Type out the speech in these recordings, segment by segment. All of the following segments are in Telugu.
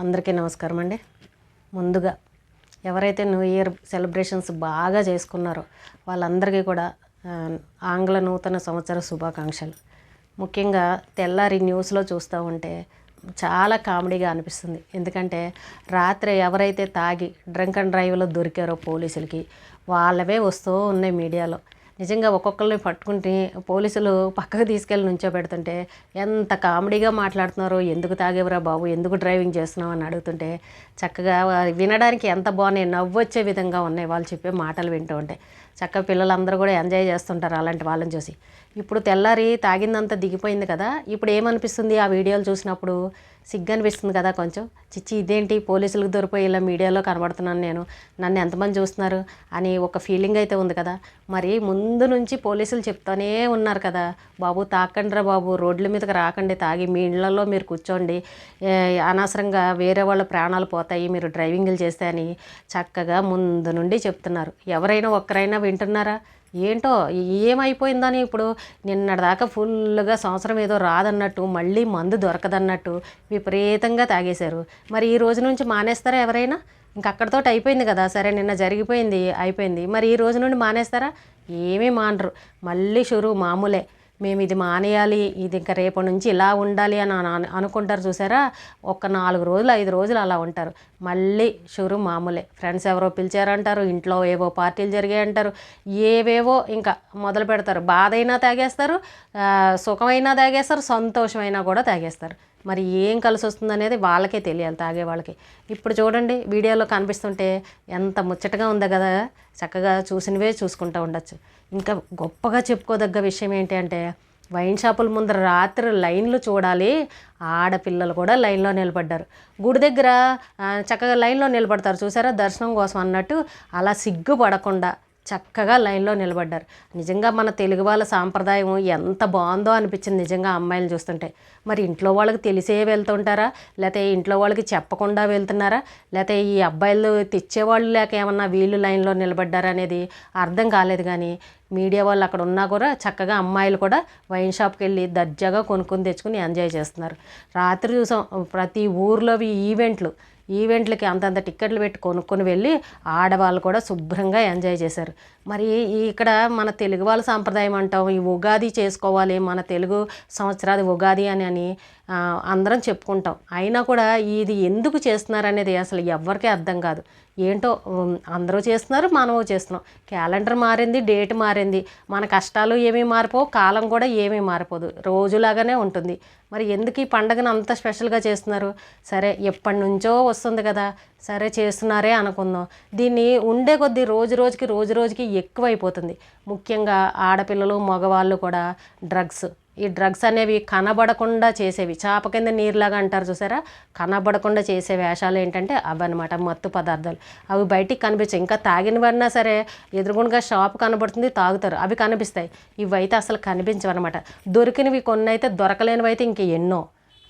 అందరికీ నమస్కారం అండి. ముందుగా ఎవరైతే న్యూ ఇయర్ సెలబ్రేషన్స్ బాగా చేసుకున్నారో వాళ్ళందరికీ కూడా ఆంగ్ల నూతన సంవత్సర శుభాకాంక్షలు. ముఖ్యంగా తెల్లారి న్యూస్లో చూస్తూ ఉంటే చాలా కామెడీగా అనిపిస్తుంది. ఎందుకంటే రాత్రి ఎవరైతే తాగి డ్రంక్ అండ్ డ్రైవ్లో దొరికారో పోలీసులకి వాళ్ళవే వస్తూ ఉన్నాయి మీడియాలో. నిజంగా ఒక్కొక్కరిని పట్టుకుంటే పోలీసులు పక్కకు తీసుకెళ్ళి నుంచోబెడుతుంటే ఎంత కామెడీగా మాట్లాడుతున్నారో ఎందుకు తాగేవరా బాబు ఎందుకు డ్రైవింగ్ చేస్తున్నావు అని అడుగుతుంటే చక్కగా వినడానికి ఎంత బాగున్నాయి నవ్వొచ్చే విధంగా ఉన్నాయి వాళ్ళు చెప్పే మాటలు వింటూ ఉంటే. చక్కగా పిల్లలందరూ కూడా ఎంజాయ్ చేస్తుంటారు అలాంటి వాళ్ళని చూసి. ఇప్పుడు తెల్లారి తాగిందంతా దిగిపోయింది కదా ఇప్పుడు ఏమనిపిస్తుంది ఆ వీడియోలు చూసినప్పుడు? సిగ్గు అనిపిస్తుంది కదా కొంచెం. చిచ్చి ఇదేంటి? పోలీసులకు దొరికిపోయి ఇలా మీడియాలో కనబడుతున్నాను నేను. నన్ను ఎంతమంది చూస్తున్నారు? అని ఒక ఫీలింగ్ అయితే ఉంది కదా. మరి ముందు నుంచి పోలీసులు చెప్తూనే ఉన్నారు కదా. బాబు తాకండి రా బాబు. రోడ్ల మీదకి రాకండి. తాగి మీ ఇళ్ళలో మీరు కూర్చోండి. అనవసరంగా వేరే వాళ్ళ ప్రాణాలు పోతాయి. మీరు డ్రైవింగ్లు చేస్తే అని చక్కగా ముందు నుండి చెప్తున్నారు. ఎవరైనా ఒక్కరైనా వింటున్నారా? ఏంటో ఏమైపోయిందని ఇప్పుడు నిన్నటిదాకా ఫుల్గా సంవత్సరం ఏదో రాదన్నట్టు మళ్ళీ మందు దొరకదన్నట్టు విపరీతంగా తాగేశారు. మరి ఈ రోజు నుంచి మానేస్తారా ఎవరైనా? ఇంక అక్కడితో అయిపోయింది కదా సరే నిన్న జరిగిపోయింది అయిపోయింది. మరి ఈ రోజు నుండి మానేస్తారా? ఏమీ మానరు. మళ్ళీ షురు మామూలే. మేము ఇది మానేయాలి ఇది ఇంకా రేపటి నుంచి ఇలా ఉండాలి అని అనుకుంటారు చూసారా? ఒక నాలుగు రోజులు ఐదు రోజులు అలా ఉంటారు. మళ్ళీ షురు మామూలే. ఫ్రెండ్స్ ఎవరో పిలిచారంటారు ఇంట్లో ఏవో పార్టీలు జరిగాయి అంటారు ఏవేవో ఇంకా మొదలు పెడతారు. బాధ అయినా తాగేస్తారు సుఖమైనా తాగేస్తారు సంతోషమైనా కూడా తాగేస్తారు. మరి ఏం కలిసి వస్తుంది అనేది వాళ్ళకే తెలియాలి తాగే వాళ్ళకి. ఇప్పుడు చూడండి వీడియోలో కనిపిస్తుంటే ఎంత ముచ్చటగా ఉందో కదా. చక్కగా చూసినవే చూసుకుంటూ ఉండొచ్చు. ఇంకా గొప్పగా చెప్పుకోదగ్గ విషయం ఏంటి అంటే వైన్ షాపుల ముందర రాత్రి లైన్లు చూడాలి. ఆడపిల్లలు కూడా లైన్లో నిలబడ్డారు. గుడి దగ్గర చక్కగా లైన్లో నిలబడతారు. చూసారా? దర్శనం కోసం అన్నట్టు అలా సిగ్గుపడకుండా చక్కగా లైన్లో నిలబడ్డారు. నిజంగా మన తెలుగు వాళ్ళ సాంప్రదాయం ఎంత బాగుందో అనిపించింది నిజంగా అమ్మాయిలు చూస్తుంటే. మరి ఇంట్లో వాళ్ళకి తెలిసే వెళ్తుంటారా లేకపోతే ఇంట్లో వాళ్ళకి చెప్పకుండా వెళ్తున్నారా? లేకపోతే ఈ అబ్బాయిలు తెచ్చేవాళ్ళు లేక ఏమన్నా వీళ్ళు లైన్లో నిలబడ్డారా అనేది అర్థం కాలేదు కానీ మీడియా వాళ్ళు అక్కడ ఉన్నా కూడా చక్కగా అమ్మాయిలు కూడా వైన్ షాప్కి వెళ్ళి దర్జాగా కొనుక్కొని తెచ్చుకుని ఎంజాయ్ చేస్తున్నారు. రాత్రి చూసాం ప్రతి ఊర్లో ఈవెంట్లు ఈవెంట్లకి అంతంత టిక్కెట్లు పెట్టి కొనుక్కొని వెళ్ళి ఆడవాళ్ళు కూడా శుభ్రంగా ఎంజాయ్ చేశారు. మరి ఇక్కడ మన తెలుగు వాళ్ళ సాంప్రదాయం అంటాం ఈ ఉగాది చేసుకోవాలి మన తెలుగు సంవత్సరాది ఉగాది అని అని అందరం చెప్పుకుంటాం. అయినా కూడా ఇది ఎందుకు చేస్తున్నారు అనేది అసలు ఎవ్వరికీ అర్థం కాదు. ఏంటో అందరూ చేస్తున్నారు మనము చేస్తున్నాం. క్యాలెండర్ మారింది డేట్ మారింది. మన కష్టాలు ఏమీ మారిపోవు కాలం కూడా ఏమీ మారిపోదు. రోజులాగానే ఉంటుంది. మరి ఎందుకు ఈ పండగను అంత స్పెషల్గా చేస్తున్నారు? సరే ఎప్పటి నుంచో వస్తుంది కదా. సరే చేస్తున్నారే అనుకుందాం. దీన్ని ఉండే కొద్దీ రోజు రోజుకి రోజు రోజుకి ఎక్కువైపోతుంది. ముఖ్యంగా ఆడపిల్లలు మగవాళ్ళు కూడా డ్రగ్స్ ఈ డ్రగ్స్ అనేవి కనబడకుండా చేసేవి. చాప కింద నీరులాగా అంటారు చూసారా? కనబడకుండా చేసే వేషాలు ఏంటంటే అవన్నమాట మత్తు పదార్థాలు. అవి బయటికి కనిపించాయి ఇంకా తాగినవన్నా సరే ఎదురుగుండగా షాప్ కనబడుతుంది తాగుతారు. అవి కనిపిస్తాయి. ఇవైతే అసలు కనిపించవు అనమాట దొరికినవి కొన్ని అయితే దొరకలేనివి అయితే ఇంక ఎన్నో.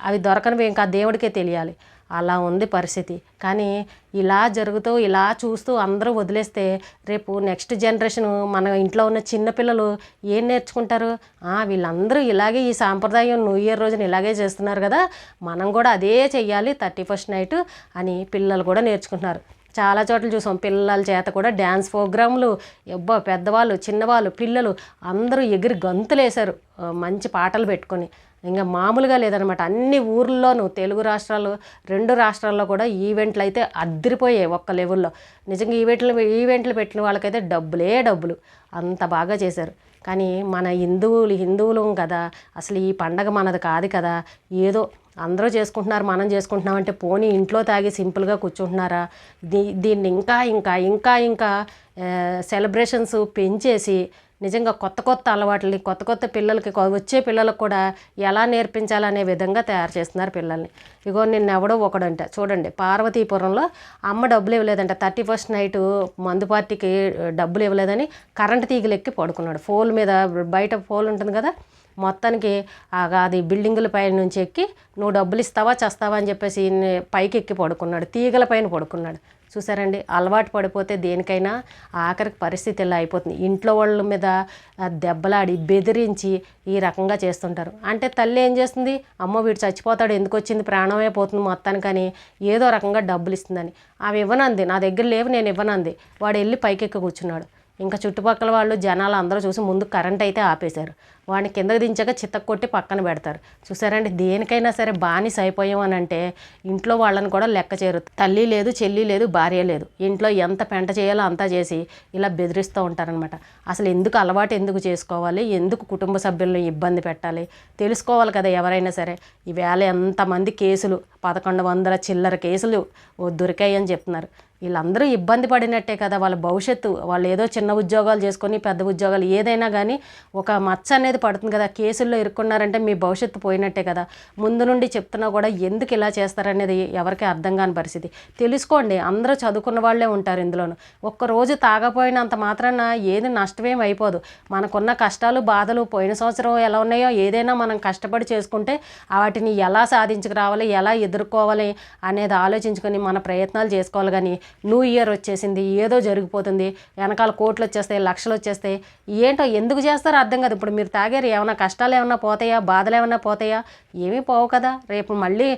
అవి దొరకనివి ఇంకా దేవుడికే తెలియాలి. అలా ఉంది పరిస్థితి. కానీ ఇలా జరుగుతూ ఇలా చూస్తూ అందరూ వదిలేస్తే రేపు నెక్స్ట్ జనరేషన్ మన ఇంట్లో ఉన్న చిన్నపిల్లలు ఏం నేర్చుకుంటారు? వీళ్ళందరూ ఇలాగే ఈ సాంప్రదాయం న్యూ ఇయర్ రోజున ఇలాగే చేస్తున్నారు కదా మనం కూడా అదే చెయ్యాలి థర్టీ ఫస్ట్ నైట్ అని పిల్లలు కూడా నేర్చుకుంటున్నారు. చాలా చోట్ల చూసాం పిల్లల చేత కూడా డ్యాన్స్ ప్రోగ్రాంలు ఎబ్బో పెద్దవాళ్ళు చిన్నవాళ్ళు పిల్లలు అందరూ ఎగిరి గంతులేశారు మంచి పాటలు పెట్టుకొని. ఇంకా మామూలుగా లేదనమాట అన్ని ఊర్లలోనూ తెలుగు రాష్ట్రాలు రెండు రాష్ట్రాల్లో కూడా ఈవెంట్లు అయితే అద్దరిపోయాయి ఒక్క లెవెల్లో. నిజంగా ఈవెంట్లు ఈవెంట్లు పెట్టిన వాళ్ళకైతే డబ్బులే డబ్బులు. అంత బాగా చేశారు. కానీ మన హిందువులు హిందువులు కదా అసలు ఈ పండగ మనది కాదు కదా. ఏదో అందరూ చేసుకుంటున్నారు మనం చేసుకుంటున్నాం అంటే పోనీ ఇంట్లో తాగి సింపుల్గా కూర్చుంటున్నారా? దీ దీన్ని ఇంకా ఇంకా ఇంకా ఇంకా సెలబ్రేషన్స్ పెంచేసి నిజంగా కొత్త కొత్త అలవాట్లని కొత్త కొత్త పిల్లలకి వచ్చే పిల్లలకు కూడా ఎలా నేర్పించాలనే విధంగా తయారు చేస్తున్నారు పిల్లల్ని. ఇగో నిన్న ఎవడో ఒకడంట. చూడండి పార్వతీపురంలో అమ్మ డబ్బులు ఇవ్వలేదంట. థర్టీ ఫస్ట్ నైట్ మందు పార్టీకి డబ్బులు ఇవ్వలేదని కరెంట్ తీగలెక్కి పడుకున్నాడు. ఫోల్ మీద బయట ఫోల్ ఉంటుంది కదా మొత్తానికి అది బిల్డింగుల పైన నుంచి ఎక్కి నువ్వు డబ్బులు ఇస్తావా చేస్తావా అని చెప్పేసి పైకి ఎక్కి పడుకున్నాడు. తీగల పైన పడుకున్నాడు. చూసారండి అలవాటు పడిపోతే దేనికైనా ఆఖరికి పరిస్థితి ఇలా అయిపోతుంది. ఇంట్లో వాళ్ళ మీద దెబ్బలాడి బెదిరించి ఈ రకంగా చేస్తుంటారు. అంటే తల్లి ఏం చేస్తుంది? అమ్మ వీడు చచ్చిపోతాడు ఎందుకు వచ్చింది? ప్రాణమే పోతుంది మొత్తానికని ఏదో రకంగా డబ్బులు ఇస్తుందని. అవి ఇవ్వనంది నా దగ్గర లేవు నేను ఇవ్వనంది. వాడు వెళ్ళి పైకెక్కి కూర్చున్నాడు. ఇంకా చుట్టుపక్కల వాళ్ళు జనాలు అందరూ చూసి ముందు కరెంట్ అయితే ఆపేశారు. వాడిని కిందకి దించాక చిత్తకు కొట్టి పక్కన పెడతారు. చూసారండి దేనికైనా సరే బానిస అయిపోయాం అని అంటే ఇంట్లో వాళ్ళని కూడా లెక్క చేయరు తల్లి లేదు చెల్లి లేదు భార్య లేదు. ఇంట్లో ఎంత పెంట చేయాలో అంతా చేసి ఇలా బెదిరిస్తూ ఉంటారనమాట అసలు ఎందుకు అలవాటు ఎందుకు చేసుకోవాలి? ఎందుకు కుటుంబ సభ్యులను ఇబ్బంది పెట్టాలి? తెలుసుకోవాలి కదా ఎవరైనా సరే. ఈవేళ ఎంతమంది కేసులు పదకొండు వందల చిల్లర కేసులు దొరికాయని చెప్తున్నారు. వీళ్ళందరూ ఇబ్బంది పడినట్టే కదా వాళ్ళ భవిష్యత్తు. వాళ్ళు ఏదో చిన్న ఉద్యోగాలు చేసుకొని పెద్ద ఉద్యోగాలు ఏదైనా కానీ ఒక మచ్చ అనేది పడుతుంది కదా కేసుల్లో ఇరుక్కున్నారంటే మీ భవిష్యత్తు పోయినట్టే కదా. ముందు నుండి చెప్తున్నా కూడా ఎందుకు ఇలా చేస్తారనేది ఎవరికి అర్థం కాని పరిస్థితి. తెలుసుకోండి అందరూ చదువుకున్న వాళ్ళే ఉంటారు ఇందులోను. ఒక్కరోజు తాగపోయినంత మాత్రాన ఏది నష్టమేం అయిపోదు. మనకున్న కష్టాలు బాధలు పోయిన సంవత్సరం ఎలా ఉన్నాయో ఏదైనా మనం కష్టపడి చేసుకుంటే వాటిని ఎలా సాధించుకురావాలి ఎలా ఎదుర్కోవాలి అనేది ఆలోచించుకొని మన ప్రయత్నాలు చేసుకోవాలి కానీ న్యూ ఇయర్ వచ్చేసింది ఏదో జరిగిపోతుంది వెనకాల కోట్లు వచ్చేస్తాయి లక్షలు వచ్చేస్తాయి. ఏంటో ఎందుకు చేస్తారో అర్థం కాదు. ఇప్పుడు మీరు తాగారు ఏమైనా కష్టాలు ఏమైనా పోతాయా బాధలు ఏమైనా పోతాయా? ఏమీ పోవు కదా. రేపు మళ్ళీ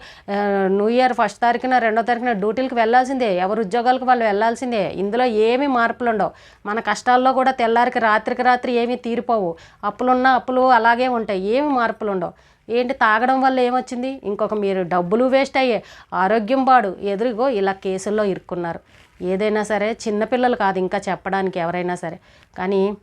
న్యూ ఇయర్ ఫస్ట్ తారీఖున రెండో తారీఖున డ్యూటీలకు వెళ్ళాల్సిందే. ఎవరు ఉద్యోగాలకు వాళ్ళు వెళ్ళాల్సిందే. ఇందులో ఏమీ మార్పులు ఉండవు. మన కష్టాల్లో కూడా తెల్లారికి రాత్రికి రాత్రి ఏమీ తీరిపోవు. అప్పులున్నా అప్పులు అలాగే ఉంటాయి. ఏమి మార్పులు ఉండవు. ఏంటి తాగడం వల్ల ఏమొచ్చింది? ఇంకొక మీరు డబ్బులు వేస్ట్ అయ్యే ఆరోగ్యం పాడు. ఎదురుగో ఇలా కేసుల్లో ఇరుక్కున్నారు. ఏదైనా సరే చిన్నపిల్లలు కాదు ఇంకా చెప్పడానికి ఎవరైనా సరే. కానీ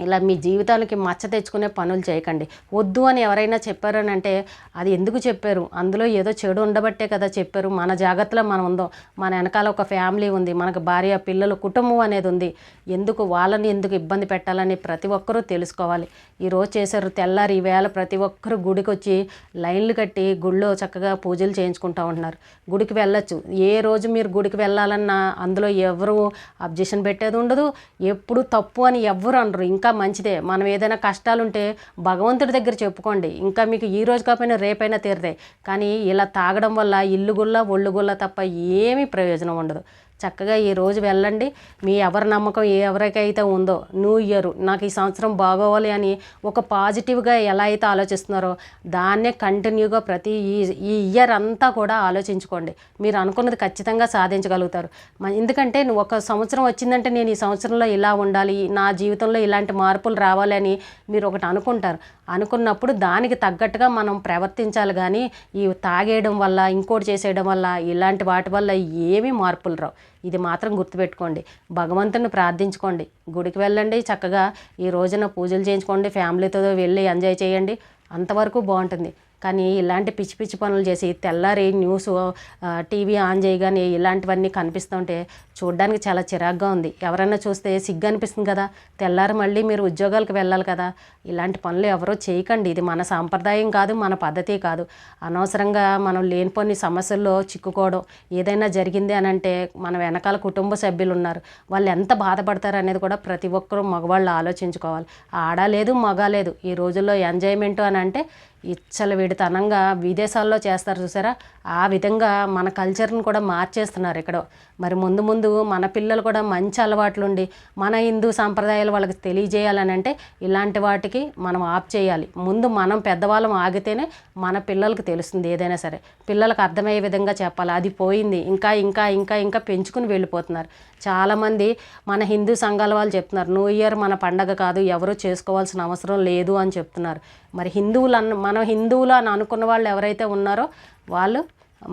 ఇలా మీ జీవితానికి మచ్చ తెచ్చుకునే పనులు చేయకండి. వద్దు అని ఎవరైనా చెప్పారని అంటే అది ఎందుకు చెప్పారు? అందులో ఏదో చెడు ఉండబట్టే కదా చెప్పారు. మన జాగ్రత్తలో మనం ఉందో. మన వెనకాల ఒక ఫ్యామిలీ ఉంది. మనకు భార్య పిల్లలు కుటుంబం అనేది ఉంది. ఎందుకు? వాళ్ళని ఎందుకు ఇబ్బంది పెట్టాలని ప్రతి ఒక్కరూ తెలుసుకోవాలి. ఈరోజు చేశారు తెల్లారి ఈవేళ ప్రతి ఒక్కరు గుడికి వచ్చి లైన్లు కట్టి గుళ్ళో చక్కగా పూజలు చేయించుకుంటూ ఉంటున్నారు. గుడికి వెళ్ళొచ్చు. ఏ రోజు మీరు గుడికి వెళ్ళాలన్నా అందులో ఎవరు అబ్జెక్షన్ పెట్టేది ఉండదు. ఎప్పుడు తప్పు అని ఎవ్వరు అనరు. ఇంకా మంచిదే. మనం ఏదైనా కష్టాలుంటే భగవంతుడి దగ్గర చెప్పుకోండి. ఇంకా మీకు ఈ రోజు కాకపోయినా రేపైనా తీరదే. కానీ ఇలా తాగడం వల్ల ఇల్లు గుల్ల ఒళ్ళు గుల్ల తప్ప ఏమీ ప్రయోజనం ఉండదు. చక్కగా ఈ రోజు వెళ్ళండి. మీ ఎవరి నమ్మకం ఏ ఎవరికైతే ఉందో న్యూ ఇయర్ నాకు ఈ సంవత్సరం బాగోవాలి అని ఒక పాజిటివ్గా ఎలా అయితే ఆలోచిస్తున్నారో దాన్నే కంటిన్యూగా ప్రతి ఈ ఈ ఇయర్ అంతా కూడా ఆలోచించుకోండి. మీరు అనుకున్నది ఖచ్చితంగా సాధించగలుగుతారు. మ- ఎందుకంటే నువ్వు ఒక సంవత్సరం వచ్చిందంటే నేను ఈ సంవత్సరంలో ఇలా ఉండాలి నా జీవితంలో ఇలాంటి మార్పులు రావాలి అని మీరు ఒకటి అనుకుంటారు. అనుకున్నప్పుడు దానికి తగ్గట్టుగా మనం ప్రవర్తించాలి కానీ ఈ తాగేయడం వల్ల ఇంకోటి చేసేయడం వల్ల ఇలాంటి వాటి వల్ల ఏమీ మార్పులు రావు. ఇది మాత్రం గుర్తుపెట్టుకోండి. భగవంతుని ప్రార్థించుకోండి. గుడికి వెళ్ళండి చక్కగా ఈ రోజున పూజలు చేయించుకోండి ఫ్యామిలీతో వెళ్ళి ఎంజాయ్ చేయండి. అంతవరకు బాగుంటుంది. కానీ ఇలాంటి పిచ్చి పిచ్చి పనులు చేసి తెల్లారి న్యూస్ టీవీ ఆన్ చేయగానే ఇలాంటివన్నీ కనిపిస్తుంటే చూడడానికి చాలా చిరాగ్గా ఉంది. ఎవరైనా చూస్తే సిగ్గు అనిపిస్తుంది కదా. తెల్లారి మళ్ళీ మీరు ఉద్యోగాలకు వెళ్ళాలి కదా. ఇలాంటి పనులు ఎవరో చేయకండి. ఇది మన సాంప్రదాయం కాదు మన పద్ధతి కాదు. అనవసరంగా మనం లేనిపోని సమస్యల్లో చిక్కుకోవడం ఏదైనా జరిగింది అని అంటే మన వెనకాల కుటుంబ సభ్యులు ఉన్నారు. వాళ్ళు ఎంత బాధపడతారు అనేది కూడా ప్రతి ఒక్కరూ మగవాళ్ళు ఆలోచించుకోవాలి. ఆడలేదు మగలేదు ఈ రోజుల్లో ఎంజాయ్మెంట్ అని అంటే ఇచ్చలవిడితనంగా విదేశాల్లో చేస్తారు చూసారా? ఆ విధంగా మన కల్చర్ని కూడా మార్చేస్తున్నారు ఇక్కడ. మరి ముందు ముందు మన పిల్లలు కూడా మంచి అలవాట్లు ఉండి మన హిందూ సాంప్రదాయాలు వాళ్ళకి తెలియజేయాలని అంటే ఇలాంటి వాటికి మనం ఆప్ చేయాలి. ముందు మనం పెద్దవాళ్ళం ఆగితేనే మన పిల్లలకు తెలుస్తుంది ఏదైనా సరే. పిల్లలకు అర్థమయ్యే విధంగా చెప్పాలి. అది పోయింది ఇంకా ఇంకా ఇంకా ఇంకా పెంచుకుని వెళ్ళిపోతున్నారు. చాలామంది మన హిందూ సంఘాల వాళ్ళు చెప్తున్నారు న్యూ ఇయర్ మన పండగ కాదు ఎవరు చేసుకోవాల్సిన అవసరం లేదు అని చెప్తున్నారు. మరి హిందువులు అన్న మనం హిందువులు అని అనుకున్న వాళ్ళు ఎవరైతే ఉన్నారో వాళ్ళు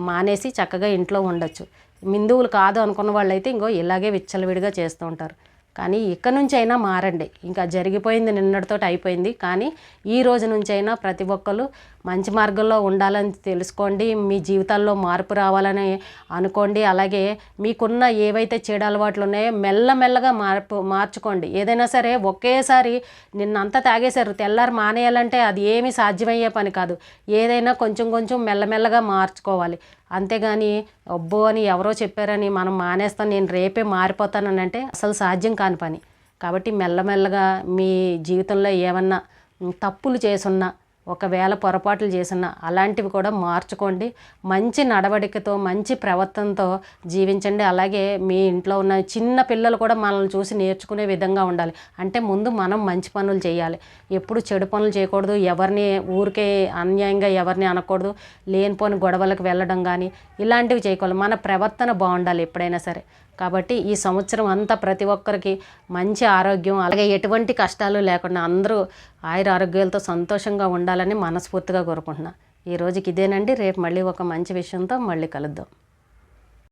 మానేసి చక్కగా ఇంట్లో ఉండొచ్చు. హిందువులు కాదు అనుకున్న వాళ్ళు అయితే ఇంకో ఇలాగే విచ్చలవిడిగా చేస్తూ ఉంటారు. కానీ ఇక్కడ నుంచి అయినా మారండి. ఇంకా జరిగిపోయింది నిన్నటితో అయిపోయింది. కానీ ఈ రోజు నుంచి అయినా ప్రతి ఒక్కరు మంచి మార్గంలో ఉండాలని తెలుసుకోండి. మీ జీవితాల్లో మార్పు రావాలని అనుకోండి. అలాగే మీకున్న ఏవైతే చెడు అలవాట్లు ఉన్నాయో మెల్లమెల్లగా మార్పు మార్చుకోండి. ఏదైనా సరే ఒకేసారి నిన్నంతా తాగేశారు తెల్లారి మానేయాలంటే అది ఏమీ సాధ్యమయ్యే పని కాదు. ఏదైనా కొంచెం కొంచెం మెల్లమెల్లగా మార్చుకోవాలి. అంతేగాని అబ్బో అని ఎవరో చెప్పారని మనం మానేస్తాను నేను రేపే మారిపోతానని అంటే అసలు సాధ్యం కాని పని. కాబట్టి మెల్లమెల్లగా మీ జీవితంలో ఏమన్నా తప్పులు చేసున్నా ఒకవేళ పొరపాట్లు చేసిన అలాంటివి కూడా మార్చుకోండి. మంచి నడవడికతో మంచి ప్రవర్తనతో జీవించండి. అలాగే మీ ఇంట్లో ఉన్న చిన్న పిల్లలు కూడా మనల్ని చూసి నేర్చుకునే విధంగా ఉండాలి. అంటే ముందు మనం మంచి పనులు చేయాలి. ఎప్పుడు చెడు పనులు చేయకూడదు. ఎవరిని ఊరికే అన్యాయంగా ఎవరిని అనకూడదు. లేనిపోని గొడవలకు వెళ్ళడం కానీ ఇలాంటివి చేయకూడదు. మన ప్రవర్తన బాగుండాలి ఎప్పుడైనా సరే. కాబట్టి ఈ సంవత్సరం అంతా ప్రతి ఒక్కరికి మంచి ఆరోగ్యం అలాగే ఎటువంటి కష్టాలు లేకుండా అందరూ ఆయుర ఆరోగ్యాలతో సంతోషంగా ఉండాలని మనస్ఫూర్తిగా కోరుకుంటున్నా. ఈ రోజుకి ఇదేనండి. రేపు మళ్ళీ ఒక మంచి విషయంతో మళ్ళీ కలుద్దాం.